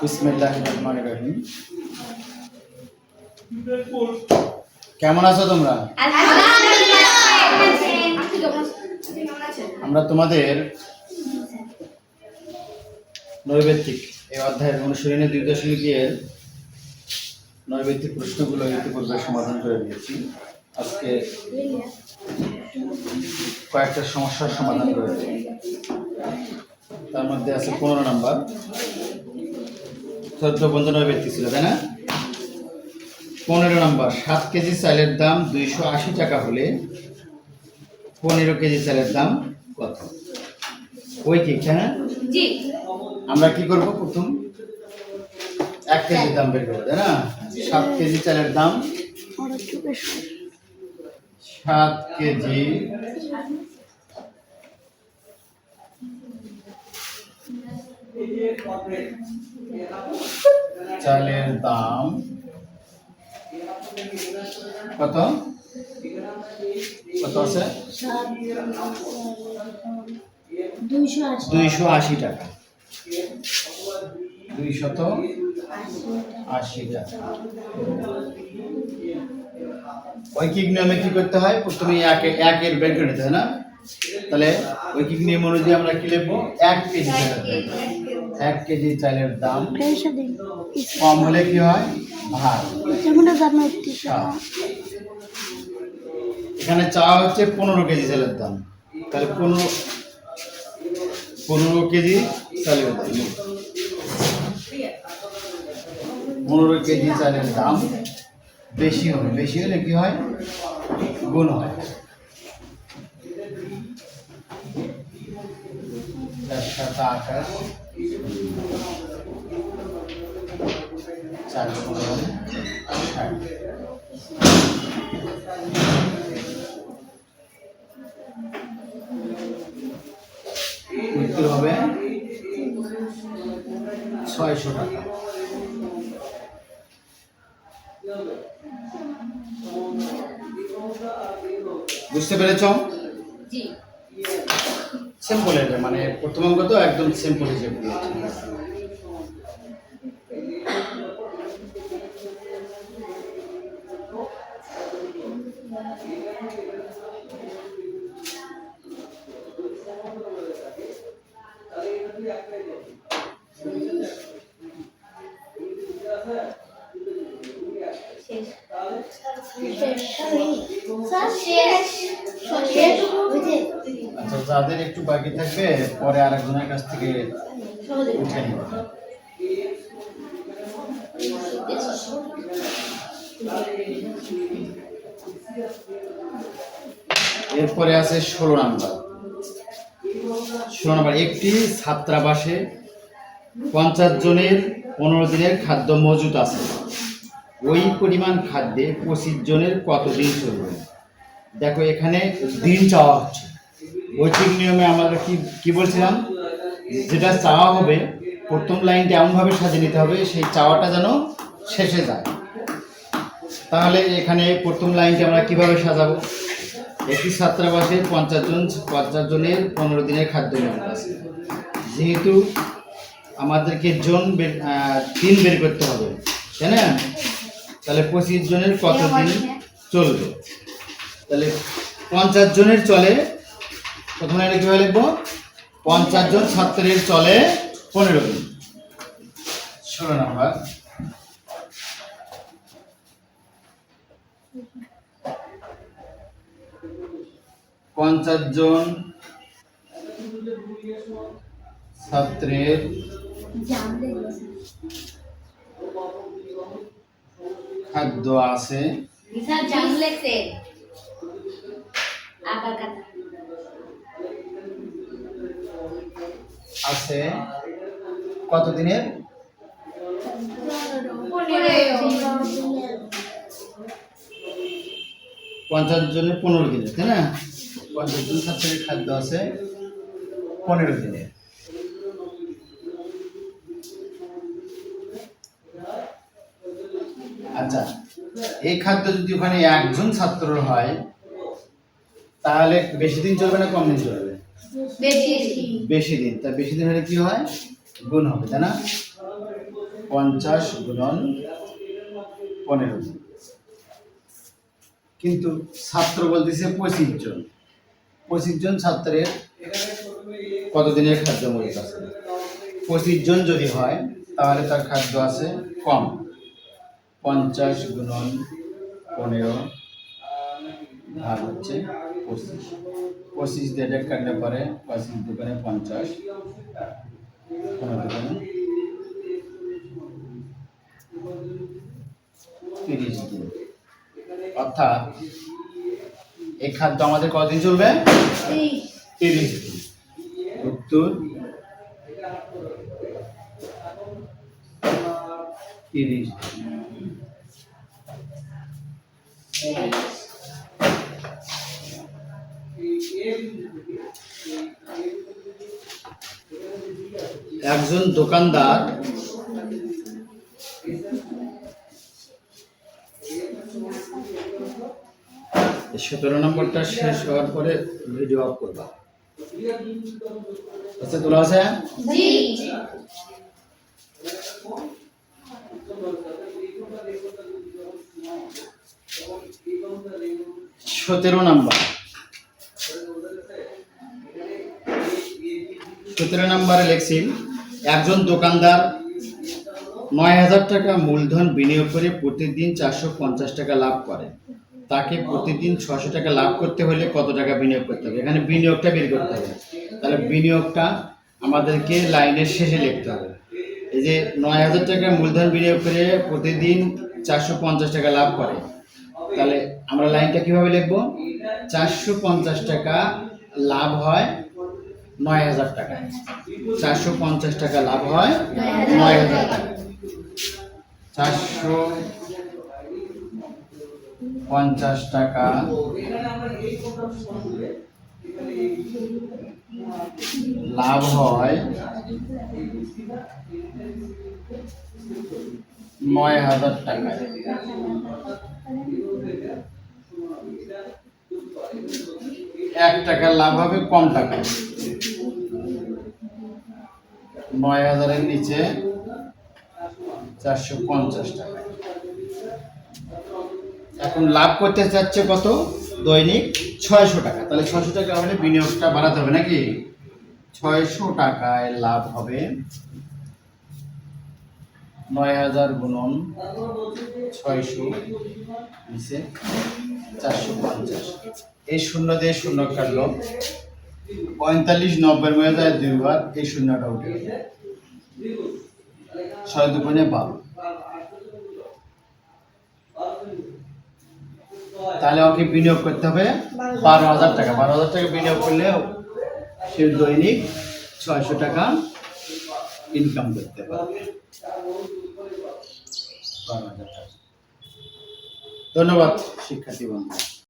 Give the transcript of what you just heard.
বিসমিল্লাহ রহমান রহিম। কেমন আছো তোমরা? আমরা তোমাদের নৈবেত্তিক এই অধ্যায়ের অনুশীলনের দুই দশমিকের নৈবেত্তিক প্রশ্নগুলো ইতিপূর্বে সমাধান করে দিয়েছি। আজকে কয়েকটা সমস্যার সমাধান করে তার মধ্যে আছে পনেরো নাম্বার। চোদ্দ পর্যন্ত নৈবেত্তিক ছিল তাই না? পনেরো নম্বর সাত কেজি চালের দাম দুইশো আশি টাকা হলে পনেরো কেজি চালের দাম কত? ওই কি হ্যাঁ আমরা কি করব প্রথম? এক কেজি দাম বের করব তাই না? সাত কেজি চালের দাম সাত কেজি চালের দাম কত? কত আছে? দুইশো আশি টাকা। দুইশত আশি টাকা। ঐকিক নিয়মে কি করতে হয়? প্রথমে এক, একের বের করে নিতে হয় না? তাহলে ঐকিক নিয়ম অনুযায়ী আমরা কি লিখব? এক দাম এক কেজি চালের দাম কম হলে কি হয়? একটি এখানে চাওয়া হচ্ছে পনেরো কেজি চালের দাম। তাহলে পনেরো পনেরো কেজি চালের দাম। পনেরো কেজি চালের দাম বেশি হবে। বেশি হলে কি হয়? গুণ হয়। সাত আঠাশ চার উত্তর হবে ছয়শো টাকা বুঝতে পেরেছ? জি। সিম্পল এটা মানে প্রথম অঙ্ক তো একদম সিম্পল হিসেবে দিয়েছে। শেষ। শেষ। আচ্ছা যাদের একটু বাকি থাকবে, পরে আরেকজনের কাছ থেকে উঠে নিবে। এরপরে আছে ষোলো নাম্বার। ষোলো নাম্বার, একটি ছাত্রাবাসে পঞ্চাশ জনের পনেরো দিনের খাদ্য মজুত আছে। ওই পরিমাণ খাদ্যে পঁচিশ জনের কত দিন চলবে? দেখো, এখানে দিন চাওয়া হচ্ছে। ঐচ্ছিক নিয়মে আমরা কি কি বলছিলাম? যেটা চাওয়া হবে প্রথম লাইনটা এমনভাবে সাজিয়ে নিতে হবে সেই চাওয়াটা যেন শেষে যায়। তাহলে এখানে প্রথম লাইনটি আমরা কীভাবে সাজাবো? একটি ছাত্রাবাসে পঞ্চাশ জন পঞ্চাশ জনের পনেরো দিনের খাদ্য নিয়ম আছে। যেহেতু আমাদেরকে জন বের দিন বের করতে হবে তাই না? তাহলে পঁচিশ জনের কত দিন। চলবে? তাহলে পঞ্চাশ জনের চলে প্রথমে এটা কীভাবে লিখব? পঞ্চাশ জন ছাত্রের চলে পনেরো দিন ষোলো নাম্বার। পঞ্চাশ জন ছাত্রের খাদ্য আছে। আছে কত দিনের পঞ্চাশ জনের পনেরো দিনের, তাই না? পঞ্চাশ জন ছাত্রের খাদ্য আছে পনেরো দিনের। আচ্ছা এই খাদ্য যদি ওখানে একজন ছাত্রর হয়, তাহলে বেশি দিন চলবে না, কম দিন চলবে? বেশি দিন। তা বেশি দিন হলে কি হয়? গুণ হবে, তাই না? পঞ্চাশ গুণন পনেরো কিন্তু ছাত্র বলতেছে পঁচিশ জন। পঁচিশ জন ছাত্রের কতদিনের খাদ্য মজুত আছে? পঁচিশ জন যদি হয়, তাহলে তার খাদ্য আছে কম। পঞ্চাশ গুণন পনেরো ভাগ হচ্ছে পঁচিশ। পঁচিশ দিয়ে ডেট কাটলে পরে পঁচিশ দোকানে পঞ্চাশ। পনেরো দোকানে তিরিশ দিন অর্থাৎ এই খাদ্য আমাদের কদিন চলবে? তিরিশ। দিন। উত্তর? তিরিশ দিন। একজন দোকানদার সতেরো নম্বরটা শেষ হওয়ার পরে ভিডিও অফ করবা। আচ্ছা তোলা আছে? সতেরো নাম্বার। সতেরো নম্বরে লেখছি একজন দোকানদার নয় হাজার টাকা মূলধন বিনিয়োগ করে প্রতিদিন চারশো পঞ্চাশ টাকা লাভ করে। তাকে প্রতিদিন ছশো টাকা লাভ করতে হলে কত টাকা বিনিয়োগ করতে হবে? এখানে বিনিয়োগটা বের করতে হবে। তাহলে বিনিয়োগটা আমাদেরকে লাইনের শেষে লিখতে হবে। এই যে নয় হাজার টাকা মূলধন বিনিয়োগ করে প্রতিদিন চারশো পঞ্চাশ টাকা লাভ করে, তাহলে আমরা লাইনটা কীভাবে লিখব? চারশো পঞ্চাশ টাকা লাভ হয় নয় হাজার টাকা। চারশো পঞ্চাশ টাকা লাভ হয়, নয় হাজার টাকা। চারশো পঞ্চাশ টাকা। লাভ হয় নয় হাজার টাকায়। এক টাকা লাভ হবে কম টাকায়। নয় হাজারের নিচে চারশো পঞ্চাশ টাকা। এখন লাভ করতে চাচ্ছে কত? দৈনিক ছয়শো টাকা। তাহলে ছয়শো টাকা হলে বিনিয়োগটা বাড়াতে হবে নাকি? ছয়শো টাকায় লাভ হবে নয় হাজার গুণন ছয়শো নিচে চারশো পঞ্চাশ। এই শূন্য দিয়ে শূন্য কাটলো। পঁয়তাল্লিশ নব্বই মধ্যে যায় দুইবার এই শূন্যটা উঠে ছয় দুগুণে বারো। তাহলে ওকে বিনিয়োগ করতে হবে বারো হাজার টাকা। বারো হাজার টাকা বিনিয়োগ করলে সে দৈনিক ছয়শো টাকা ইনকাম করতে পারবে। ধন্যবাদ, শিক্ষার্থী বন্ধু